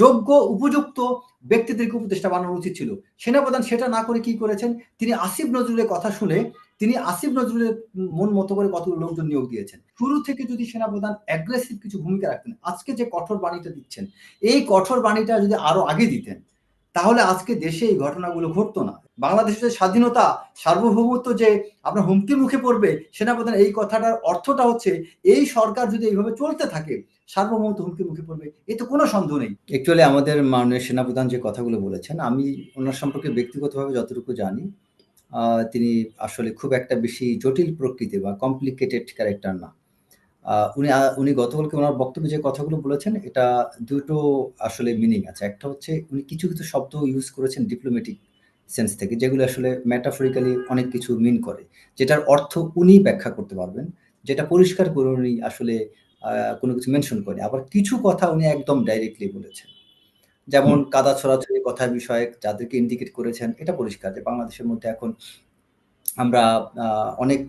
যোগ্য, উপযুক্ত ব্যক্তিদেরকে উপদেষ্টা বানানো উচিত ছিল। সেনাপ্রধান সেটা না করে কি করেছেন? তিনি আসিফ নজরুলের কথা শুনে তিনি আসিফ নজরুলের মন মতো করে কত লোকজন নিয়োগ দিয়েছেন। শুরু থেকে যদি সেনাপ্রধান অ্যাগ্রেসিভ কিছু ভূমিকা রাখতেন, আজকে যে কঠোর বাণীটা দিচ্ছেন, এই কঠোর বাণীটা যদি আরও আগে দিতেন তাহলে আজকে দেশে এই ঘটনাগুলো ঘটতো না। বাংলাদেশের যে স্বাধীনতা, সার্বভৌমত্ব যে আপনার হুমকির মুখে পড়বে, সেনাপ্রধান এই কথাটার অর্থটা হচ্ছে, এই সরকার যদি এইভাবে চলতে থাকে, সার্বভৌমত্ব হুমকির মুখে পড়বে, এ তো কোনো সন্দেহ নেই। অ্যাকচুয়ালি আমাদের মাননীয় সেনাপ্রধান যে কথাগুলো বলেছেন, আমি ওনার সম্পর্কে ব্যক্তিগতভাবে যতটুকু জানি তিনি আসলে খুব একটা বেশি জটিল প্রকৃতি বা কমপ্লিকেটেড ক্যারেক্টার না। উনি উনি গতকালকে ওনার বক্তব্যে যে কথাগুলো বলেছেন এটা দুটো আসলে মিনিং আছে। একটা হচ্ছে উনি কিছু কিছু শব্দ ইউজ করেছেন ডিপ্লোমেটিক সেন্স থেকে যেগুলো আসলে ম্যাটাফরিক্যালি অনেক কিছু মিন করে যেটার অর্থ উনি ব্যাখ্যা করতে পারবেন যেটা পরিষ্কার করে উনি আসলে কোনো কিছু মেনশন করেন আবার কিছু কথা উনি একদম ডাইরেক্টলি বলেছেন। যেমন কাদা ছড়াছড়ি কথা বিষয়ে যাদেরকে ইন্ডিকেট করেছেন এটা পরিষ্কার যে বাংলাদেশের মধ্যে এখন আমরা অনেক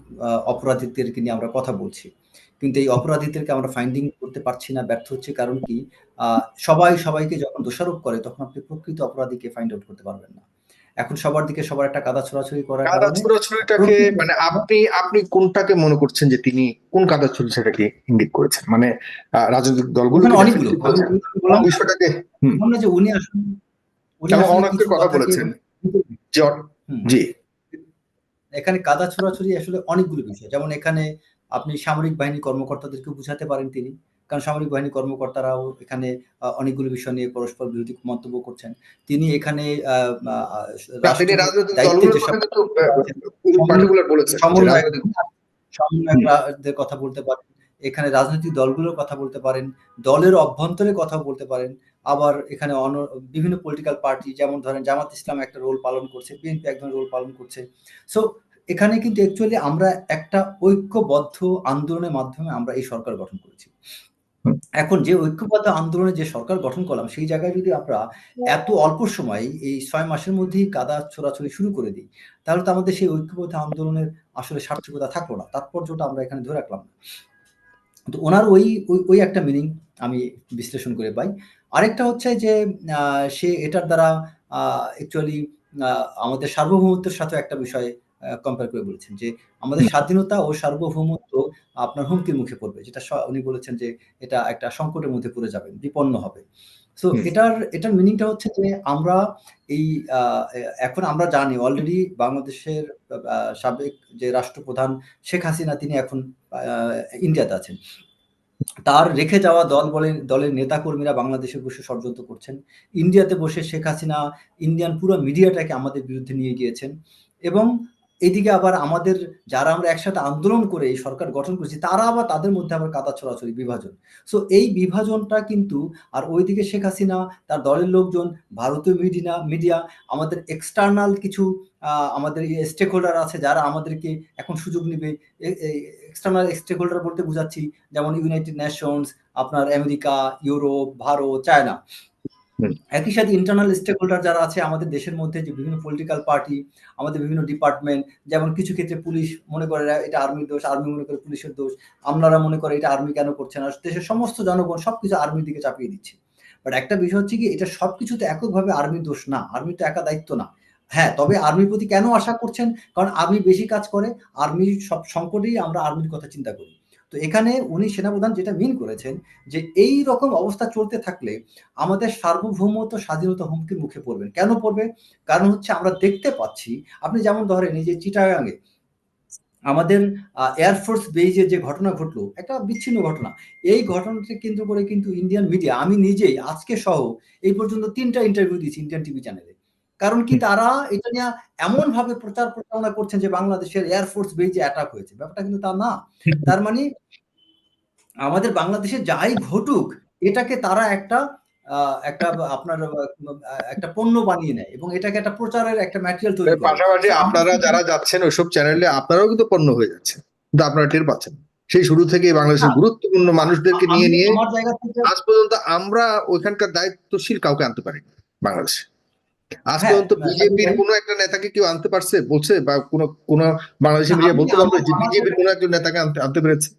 অপরাধীদেরকে নিয়ে আমরা কথা বলছি। কিন্তু এই অপরাধীদেরকে আমরা ফাইন্ডিং করতে পারছি না ব্যর্থ হচ্ছে কারণ কি? সবাই সবাইকে যখন দোষারোপ করে তখন আপনি প্রকৃত অপরাধীকে ফাইন্ড আউট করতে পারবেন না। এখন সবার দিকে সবার একটা কাদা ছোড়াছড়ি করার কাদা ছোড়াছড়িটাকে মানে আপনি আপনি কোনটাকে মনে করছেন যে তিনি কোন কাদা ছোড়াছড়িটাকে ইঙ্গিত করেছেন? মানে রাজনৈতিক দলগুলো অনেকগুলো। বিষয়টাকে যে উনি আসলে অনেকের কথা বলেছেন। জি। এখানে কাদা ছোড়াছড়ি আসলে অনেকগুলো বিষয়। যেমন এখানে আপনি সামরিক বাহিনী কর্মকর্তাদেরকে বুঝাতে পারেন তিনি। কারণ সামরিক বাহিনী কর্মকর্তারাও এখানে অনেকগুলো বিষয় নিয়ে পরস্পর বিরোধী মন্তব্য করছেন। তিনি এখানে সমন্বয়কদের কথা বলতে পারেন। এখানে রাজনৈতিক দলগুলোর কথা বলতে পারেন দলের অভ্যন্তরে কথা বলতে পারেন। আবার এখানে অন বিভিন্ন পলিটিক্যাল পার্টি যেমন ধরেন জামাত ইসলাম একটা রোল পালন করছে বিএনপি এক ধরনের রোল পালন করছে। সো এখানে কিন্তু অ্যাকচুয়ালি আমরা একটা ঐক্যবদ্ধ আন্দোলনের মাধ্যমে আমরা এই সরকার গঠন করেছি। এখন যে ঐক্যবদ্ধ আন্দোলনে যে সরকার গঠন করলাম সেই জায়গায় যদি আমরা এত অল্প সময় এই ছয় মাসের মধ্যেই কাদা ছোড়াছড়ি শুরু করে দিই তাহলে তো আমাদের সেই ঐক্যবদ্ধ আন্দোলনের আসলে সার্থকতা থাকল না। তাৎপর্যটা আমরা এখানে ধরে রাখলাম। না তো ওনার ওই ওই একটা মিনিং আমি বিশ্লেষণ করে পাই। আরেকটা হচ্ছে যে সে এটার দ্বারা অ্যাকচুয়ালি আমাদের সার্বভৌমত্বের সাথে একটা বিষয় কম্পেয়ার করে বলেছেন যে আমাদের স্বাধীনতা ও সার্বভৌমত্ব আপনার হুমকির মুখে পড়বে যেটা উনি বলেছেন যে এটা একটা সংকটের মধ্যে পড়ে যাবে বিপন্ন হবে। সো এটার এটার মিনিংটা হচ্ছে যে আমরা এই এখন আমরা জানি অলরেডি বাংলাদেশের সাবেক যে রাষ্ট্রপ্রধান শেখ হাসিনা তিনি এখন ইন্ডিয়াতে আছেন। তার রেখে যাওয়া দল বলেন দলের নেতাকর্মীরা বাংলাদেশে বসে ষড়যন্ত্র করছেন। ইন্ডিয়াতে বসে শেখ হাসিনা ইন্ডিয়ান পুরো মিডিয়াটাকে আমাদের বিরুদ্ধে নিয়ে গিয়েছেন। এবং এদিকে আবার আমাদের যারা আমরা একসাথে আন্দোলন করে এই সরকার গঠন করেছি, তারা আবার তাদের মধ্যে আবার কাদা ছড়াছড়ি, বিভাজন। সো এই বিভাজনটা কিন্তু, আর ওইদিকে শেখ হাসিনা, তার দলের লোকজন, ভারতীয় মিডিয়া মিডিয়া, আমাদের এক্সটার্নাল কিছু আমাদের স্টেক হোল্ডার আছে যারা আমাদেরকে এখন সুযোগ নেবে। এক্সটার্নাল স্টেক হোল্ডার বলতে বুঝাচ্ছি, যেমন ইউনাইটেড নেশনস আপনার আমেরিকা, ইউরোপ, ভারত, চায়না। একই সাথে ইন্টারনাল স্টেক হোল্ডার যারা আছে, আমাদের দেশের মধ্যে যে বিভিন্ন পলিটিক্যাল পার্টি আমাদের বিভিন্ন ডিপার্টমেন্ট যেমন কিছু ক্ষেত্রে পুলিশ মনে করে এটা আর্মির দোষ আর্মি মনে করে পুলিশের দোষ আমলারা মনে করে এটা আর্মি কেন করছে না, দেশের সমস্ত জনগণ সবকিছু আর্মির দিকে চাপিয়ে দিচ্ছে। বাট একটা বিষয় হচ্ছে কি, এটা সবকিছু তো এককভাবে আর্মির দোষ না আর্মি তো একা দায়িত্ব না। হ্যাঁ তবে আর্মির প্রতি কেন আশা করছেন? কারণ আর্মি বেশি কাজ করে আর্মি সব সংকটেই আমরা আর্মির কথা চিন্তা করি। তো এখানে উনি সেনাপ্রধান যেটা মিন করেছেন যে এই রকম অবস্থা চলতে থাকলে আমাদের সার্বভৌমত্ব, স্বাধীনতা হুমকির মুখে পড়বেন। কেন পড়বে? কারণ হচ্ছে আমরা দেখতে পাচ্ছি, আপনি যেমন ধরেন এই যে চিটাগাঙে আমাদের এয়ারফোর্স বেজে যে ঘটনা ঘটলো, একটা বিচ্ছিন্ন ঘটনা। এই ঘটনাকে কেন্দ্র করে কিন্তু ইন্ডিয়ান মিডিয়া আমি নিজেই, আজকে সহ এই পর্যন্ত তিনটা ইন্টারভিউ দিয়েছি ইন্ডিয়ান টিভি চ্যানেলে কারণ কি তারা এটা নিয়ে এমন ভাবে প্রচার প্রচারণা করছেন যে বাংলাদেশের এয়ারফোর্স বেজে অ্যাটাক হয়েছে। ব্যাপারটা কিন্তু তা না। তার মানে আমাদের বাংলাদেশে যাই ঘটুক এটাকে তারা একটা একটা আপনার একটা পণ্য বানিয়ে নেয় এবং এটাকে একটা প্রচারের একটা ম্যাটেরিয়াল তৈরি করে। পাশাপাশি আপনারা যারা যাচ্ছেন ওইসব চ্যানেলে আপনারাও কিন্তু পণ্য হয়ে যাচ্ছে। কিন্তু আপনারা টের পাচ্ছেন সেই শুরু থেকে বাংলাদেশের গুরুত্বপূর্ণ মানুষদেরকে নিয়ে নিয়ে আজ পর্যন্ত আমরা ওইখানকার দায়িত্বশীল কাউকে আনতে পারি বাংলাদেশে। আজ হ্যাঁ, পর্যন্ত বিজেপির কোন একটা নেতাকে কেউ আনতে পারছে বলছে বা কোন কোন বাংলাদেশের মিডিয়া বলতে পারবে যে বিজেপির কোন একজন নেতাকে আনতে আনতে পেরেছে।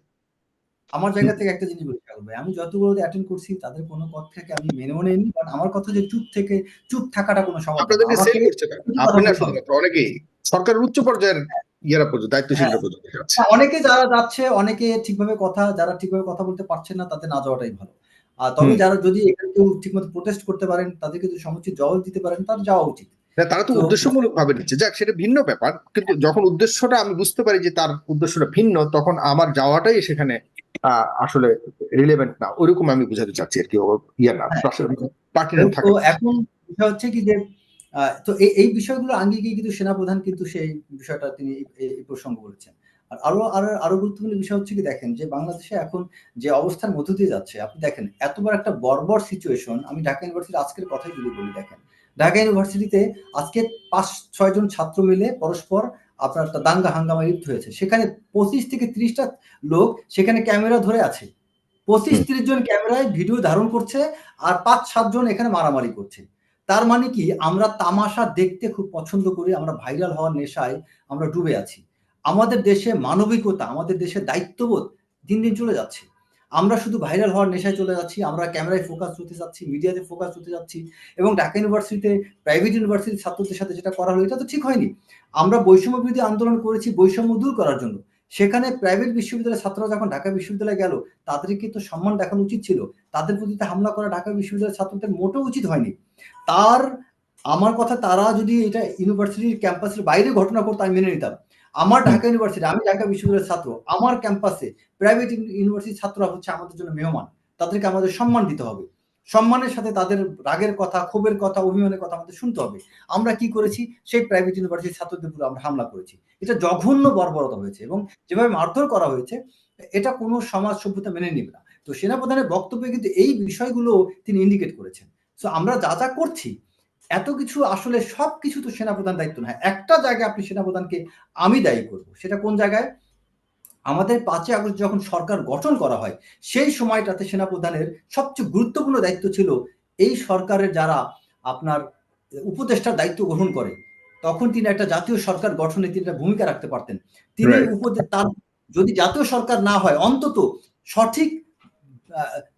আমার জায়গা থেকে একটা জিনিস বলি ভাই। আমি যতগুলো অ্যাটেন্ড করছি তাদের কোনো কথাকে আমি মেনেও নেইনি কারণ আমার কথা যে চুপ থেকে চুপ থাকাটা কোনো আপনাদেরকে সেল করছে আপনি না শুধুমাত্র অনেকেই। সরকারের উচ্চ পর্যায়ের ইয়েরা পর্যন্ত দায়িত্বশীলরা পর্যন্ত অনেকে যারা যাচ্ছে অনেকে ঠিকভাবে কথা যারা ঠিকভাবে কথা বলতে পারছে না তাদের না যাওয়াটাই ভালো। তবে যারা যদি এখানে কেউ ঠিকমতো প্রোটেস্ট করতে পারেন তাদেরকে যদি সমুচিত জবাব দিতে পারেন তার যাওয়া উচিত। তারা তো উদ্দেশ্যমূলক ভাবে নিচ্ছে। যাক সেটা ভিন্ন ব্যাপার। কিন্তু যখন উদ্দেশ্যটা আমি বুঝতে পারি যে তার উদ্দেশ্যটা ভিন্ন তখন আমার যাওয়াটাই সেখানে আসলে রিলেভেন্ট না। ওরকম আমি বুঝাতে চাচ্ছি আর কি। ইয়ে না পার্টির তো এখন বিষয় হচ্ছে কি যে তো এই বিষয়গুলো আঙ্গিকে কিন্তু সেনাপ্রধান কিন্তু সেই বিষয়টা তিনি এই প্রসঙ্গ বলেছেন। আর আরও আরও আরও গুরুত্বপূর্ণ বিষয় হচ্ছে কি দেখেন যে বাংলাদেশে এখন যে অবস্থার মধ্য দিয়ে যাচ্ছে আপনি দেখেন এতবার একটা বর্বর সিচুয়েশন আমি ঢাকা ইউনিভার্সিটির আজকের কথাই যদি বলি দেখেন। ঢাকা ইউনিভার্সিটিতে আজকে পাঁচ ছয় জন ছাত্র মিলে পরস্পর আপনার একটা দাঙ্গা হাঙ্গামা লিপ্ত হয়েছে। সেখানে পঁচিশ থেকে ত্রিশটা লোক সেখানে ক্যামেরা ধরে আছে। পঁচিশ ত্রিশ জন ক্যামেরায় ভিডিও ধারণ করছে আর পাঁচ সাতজন এখানে মারামারি করছে। তার মানে কি আমরা তামাশা দেখতে খুব পছন্দ করি আমরা ভাইরাল হওয়ার নেশায় আমরা ডুবে আছি। আমাদের দেশে মানবিকতা, আমাদের দেশে দায়িত্ববোধ দিন দিন চলে যাচ্ছে। আমরা শুধু ভাইরাল হওয়ার নেশায় চলে যাচ্ছি, আমরা ক্যামেরায় ফোকাস হতে যাচ্ছি, মিডিয়াতে ফোকাস হতে যাচ্ছি এবং ঢাকা ইউনিভার্সিটিতে প্রাইভেট ইউনিভার্সিটির ছাত্রদের সাথে যেটা করা হলো, এটা তো ঠিক হয়নি। আমরা বৈষম্য বিরোধী আন্দোলন করেছি বৈষম্য দূর করার জন্য। সেখানে প্রাইভেট বিশ্ববিদ্যালয়ের ছাত্ররা যখন ঢাকা বিশ্ববিদ্যালয়ে গেল, তাদেরকে তো সম্মান দেখানো উচিত ছিল। তাদের প্রতি হামলা করা ঢাকা বিশ্ববিদ্যালয়ের ছাত্রদের মোটেও উচিত হয়নি। তার, আমার কথা তারা যদি এটা ইউনিভার্সিটির ক্যাম্পাসের বাইরে ঘটনা করতো, আমি মেনে নিতাম। আমার ঢাকা ইউনিভার্সিটি আমি ঢাকা বিশ্ববিদ্যালয়ের ছাত্র, আমার ক্যাম্পাসে প্রাইভেট ইউনিভার্সিটির ছাত্ররা হচ্ছে আমাদের জন্য মেহমান। তাদেরকে আমাদের সম্মান দিতে হবে। সম্মানের সাথে তাদের রাগের কথা, ক্ষোভের কথা, অভিমানের কথা আমাদের শুনতে হবে। আমরা কি করেছি? সেই প্রাইভেট ইউনিভার্সিটির ছাত্রদের উপরে আমরা হামলা করেছি। এটা জঘন্য বর্বরতা হয়েছে এবং যেভাবে মারধর করা হয়েছে, এটা কোনো সমাজ সভ্যতা মেনে নেবে না। তো সেনাপ্রধানের বক্তব্যে কিন্তু এই বিষয়গুলো তিনি ইন্ডিকেট করেছেন। সো আমরা যা যা করছি এত কিছু আসলে সব কিছু তো সেনাপ্রধান দায়িত্ব নয় একটা জায়গায় আপনি সেনাপ্রধানকে আমি দায়ী করব সেটা কোন জায়গায়? আমাদের পাঁচই আগস্ট যখন সরকার গঠন করা হয় সেই সময়টাতে সেনাপ্রধানের সবচেয়ে গুরুত্বপূর্ণ দায়িত্ব ছিল এই সরকারের যারা আপনার উপদেষ্টার দায়িত্ব গ্রহণ করে তখন তিনি একটা জাতীয় সরকার গঠনে তিনি একটা ভূমিকা রাখতে পারতেন। তিনি তার যদি জাতীয় সরকার না হয় অন্তত সঠিক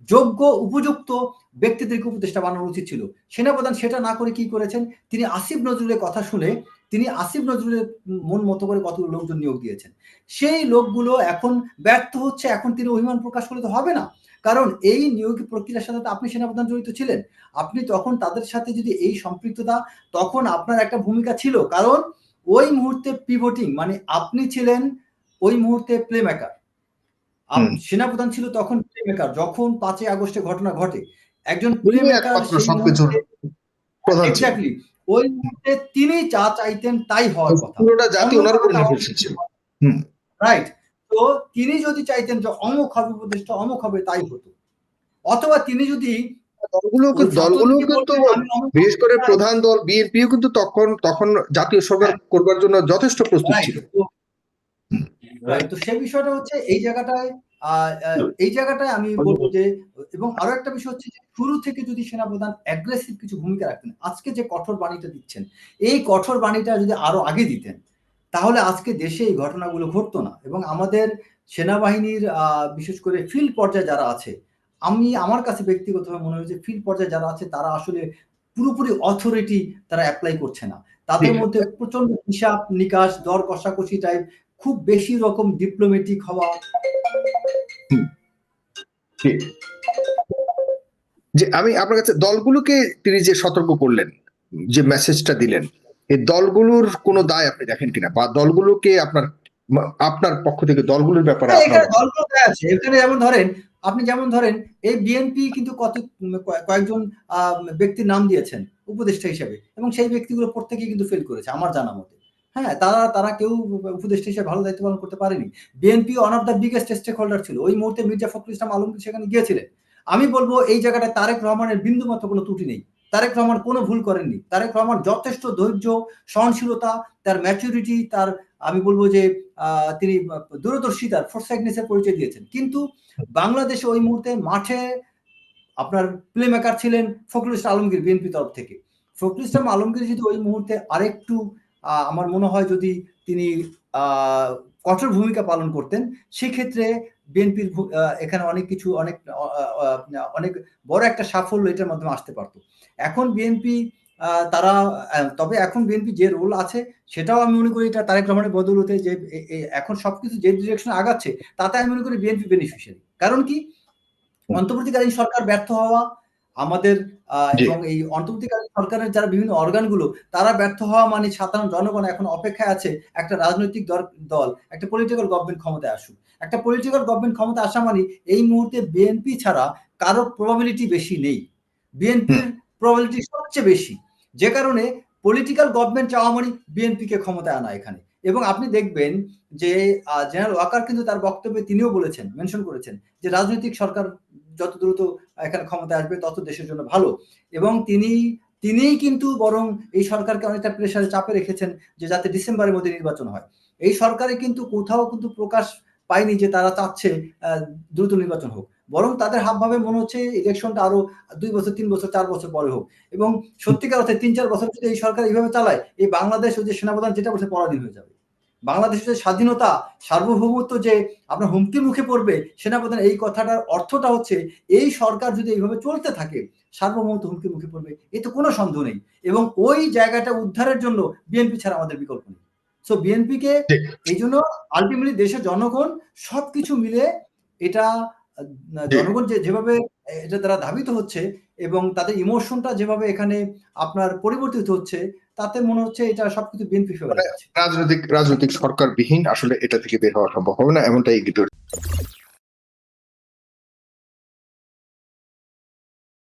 যোগ্য উপযুক্ত ব্যক্তিদেরকে উপদেষ্টা বানানো উচিত ছিল। সেনাপ্রধান সেটা না করে কি করেছেন? তিনি আসিফ নজরুলের কথা শুনে তিনি আসিফ নজরুলের মন মতো করে কত লোকজন নিয়োগ দিয়েছেন। সেই লোকগুলো এখন ব্যর্থ হচ্ছে এখন তিনি অভিমান প্রকাশ করলে তো হবে না। কারণ এই নিয়োগ প্রক্রিয়ার সাথে আপনি সেনাপ্রধান জড়িত ছিলেন। আপনি তখন তাদের সাথে যদি এই সম্পৃক্ততা তখন আপনার একটা ভূমিকা ছিল। কারণ ওই মুহূর্তে পিভটিং মানে আপনি ছিলেন ওই মুহূর্তে প্লেমেকার সেনাপ্রধান ছিল তখন প্লে মেকার যখন পাঁচই আগস্টে ঘটনা ঘটে। একজন এক্স্যাক্টলি ওই মুহূর্তে তিনি যা চাইতেন তাই হওয়ার কথা। পুরোটা জাতি ওনার উপর নির্ভরশীল ছিল। রাইট তো তিনি যদি চাইতেন যে অমুক হবে উপদেশটা অমুক হবে তাই হতো। অথবা তিনি যদি দলগুলো দলগুলো কিন্তু বিশেষ করে প্রধান দল বিএনপিও কিন্তু তখন তখন জাতীয় সরকার করবার জন্য যথেষ্ট প্রস্তুত ছিল। তো সেই বিষয়টা হচ্ছে এই জায়গাটায় এই জায়গাটায় আমি বলব যে এবং আরও একটা বিষয় হচ্ছে যে শুরু থেকে যদি সেনাপ্রধান অ্যাগ্রেসিভ কিছু ভূমিকা রাখতেন আজকে যে কঠোর বাণীটা দিচ্ছেন এই কঠোর বাণীটা যদি আরও আগে দিতেন তাহলে আজকে দেশে এই ঘটনাগুলো ঘটতো না। এবং আমাদের সেনাবাহিনীর বিশেষ করে ফিল্ড পর্যায়ে যারা আছে আমি আমার কাছে ব্যক্তিগতভাবে মনে হয়েছে ফিল্ড পর্যায়ে যারা আছে তারা আসলে পুরোপুরি অথরিটি তারা অ্যাপ্লাই করছে না। তাদের মধ্যে প্রচণ্ড হিসাব নিকাশ দর কষাকষি টাইপ খুব বেশি রকম ডিপ্লোমেটিক হওয়া। যে আমি আপনার কাছে দলগুলোকে তিনি যে সতর্ক করলেন যে মেসেজটা দিলেন এই দলগুলোর কোনো দায় আপনি দেখেন কিনা? বা দলগুলোকে আপনার আপনার পক্ষ থেকে দলগুলোর ব্যাপারে এখানে যেমন ধরেন আপনি যেমন ধরেন এই বিএনপি কিন্তু কত কয়েকজন ব্যক্তির নাম দিয়েছেন উপদেষ্টা হিসেবে। এবং সেই ব্যক্তিগুলো প্রত্যেকে কিন্তু ফেল করেছে আমার জানা মতে। হ্যাঁ তারা তারা কেউ উপদেষ্টা হিসেবে ভালো দায়িত্ব পালন করতে পারেনি। BNP one of the biggest stakeholder ছিল। ওই মুহূর্তে মির্জা ফখরুল ইসলাম আলমগীর সেখানে গিয়েছিলেন। আমি বলব, এই জায়গাটায় তারেক রহমানের বিন্দু মতো কোনো ত্রুটি নেই। তারেক রহমান কোনো ভুল করেননি। তারেক রহমান যথেষ্ট ধৈর্য, সহনশীলতা, তার ম্যাচুরিটি তার, আমি বলব যে তিনি দূরদর্শিতার ফোরসাইটনেসের পরিচয় দিয়েছেন। কিন্তু বাংলাদেশে ওই মুহূর্তে মাঠে আপনার প্লে মেকার ছিলেন ফখরুল ইসলাম আলমগীর বিএনপি তরফ থেকে। ফখরুল ইসলাম আলমগীর যদি ওই মুহূর্তে আরেকটু আমার মনে হয় যদি তিনি কঠোর ভূমিকা পালন করতেন সেক্ষেত্রে বিএনপির এখানে অনেক কিছু অনেক অনেক বড় একটা সাফল্য এটার মাধ্যমে আসতে পারত। এখন বিএনপি তারা তবে এখন বিএনপি যে রোল আছে সেটাও আমি মনে করি এটা তারেক রহমানের বদৌলতে যে এখন সবকিছু যে ডিরেকশনে আগাচ্ছে তাতে আমি মনে করি বিএনপি বেনিফিশিয়ারি। কারণ কি? অন্তর্বর্তীকালীন সরকার ব্যর্থ হওয়া আমাদের। এবং এই অন্তর্বর্তীকালীন সরকারের যারা বিভিন্ন অর্গানগুলো তারা ব্যর্থ হওয়া মানে সাধারণ জনগণ এখন অপেক্ষায় আছে একটা রাজনৈতিক দল একটা পলিটিক্যাল গভর্নমেন্ট ক্ষমতায় আসুক। একটা পলিটিক্যাল গভর্নমেন্ট ক্ষমতা আসা মানে এই মুহূর্তে বিএনপি ছাড়া কারও প্রবাবিলিটি বেশি নেই। বিএনপির প্রবাবিলিটি সবচেয়ে বেশি। যে কারণে পলিটিক্যাল গভর্নমেন্ট চাওয়া মানে বিএনপিকে ক্ষমতায় আনা এখানে। এবং আপনি দেখবেন যে জেনারেল ওয়াকার কিন্তু তার বক্তব্যে তিনিও বলেছেন, মেনশন করেছেন যে রাজনৈতিক সরকার যত দ্রুত এখানে ক্ষমতায় আসবে তত দেশের জন্য ভালো। এবং তিনি তিনিই কিন্তু বরং এই সরকারকে অনেকটা প্রেশারে চাপে রেখেছেন যে যাতে ডিসেম্বরের মধ্যে নির্বাচন হয়। এই সরকারে কিন্তু কোথাও কিন্তু প্রকাশ পায়নি যে তারা চাচ্ছে দ্রুত নির্বাচন হোক। বরং তাদের হাবভাবে মনে হচ্ছে ইলেকশনটা আরও দুই বছর, তিন বছর, চার বছর পরে হোক। এবং সত্যিকার অর্থে ৩-৪ বছর যদি এই সরকার এইভাবে চালায়, এই বাংলাদেশ ও যে সেনাপ্রধান যেটা বলছে পরাধীন হয়ে যাবে। বাংলাদেশের স্বাধীনতা, সার্বভৌমত্ব যে আপনার হুমকির মুখে পড়বে, সেনাপ্রধান এই কথাটার অর্থটা হচ্ছে এই সরকার যদি এইভাবে চলতে থাকে, সার্বভৌমত্ব হুমকির মুখে পড়বে। এতে কোনো সন্দেহ নেই। এবং ওই জায়গাটা উদ্ধারের জন্য বিএনপি ছাড়া আমাদের বিকল্প নেই। সো বিএনপিকে এই জন্য আল্টিমেটলি দেশের জনগণ সবকিছু মিলে এটা জনগণ যে যেভাবে এটা দ্বারা ধাবিত হচ্ছে এবং তাদের ইমোশনটা যেভাবে এখানে আপনার পরিবর্তিত হচ্ছে, তাতে মনে হচ্ছে এটা সবকিছু বিএনপি ফেভারে রাজনৈতিক যাচ্ছে। রাজনৈতিক সরকার বিহীন আসলে এটা থেকে বের হওয়া সম্ভব হবে না এমনটাই